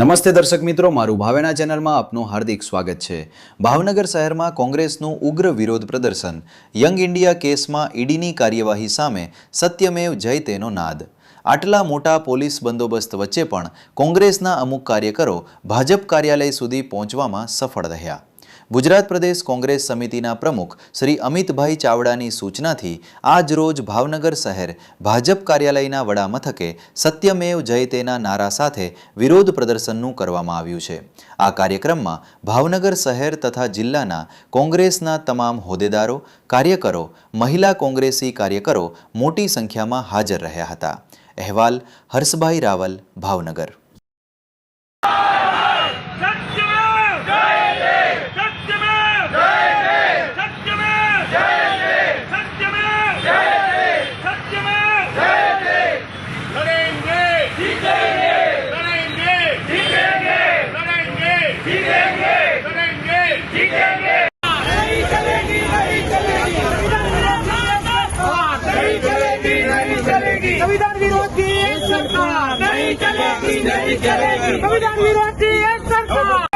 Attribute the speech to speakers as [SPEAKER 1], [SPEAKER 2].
[SPEAKER 1] નમસ્તે દર્શક મિત્રો, મારું ભાવેના ચેનલમાં આપનું હાર્દિક સ્વાગત છે. ભાવનગર શહેરમાં કોંગ્રેસનું ઉગ્ર વિરોધ પ્રદર્શન. યંગ ઇન્ડિયા કેસમાં ઈડીની કાર્યવાહી સામે સત્યમેવ જય તેનો નાદ. આટલા મોટા પોલીસ બંદોબસ્ત વચ્ચે પણ કોંગ્રેસના અમુક કાર્યકરો ભાજપ કાર્યાલય સુધી પહોંચવામાં સફળ રહ્યા. ગુજરાત પ્રદેશ કોંગ્રેસ સમિતિના પ્રમુખ શ્રી અમિતભાઈ ચાવડાની સૂચનાથી આજ રોજ ભાવનગર શહેર ભાજપ કાર્યાલયના વડામથકે સત્યમેવ જયતેના નારા સાથે વિરોધ પ્રદર્શનનું કરવામાં આવ્યું છે. આ કાર્યક્રમમાં ભાવનગર શહેર તથા જિલ્લાના કોંગ્રેસના તમામ હોદ્દેદારો, કાર્યકરો, મહિલા કોંગ્રેસી કાર્યકરો મોટી સંખ્યામાં હાજર રહ્યા હતા. અહેવાલ હર્ષભાઈ રાવલ, ભાવનગર.
[SPEAKER 2] संविधान विरोधी एक सरकार।
[SPEAKER 3] नहीं चलेगी नहीं चलेगी
[SPEAKER 2] संविधान विरोधी एक सरकार।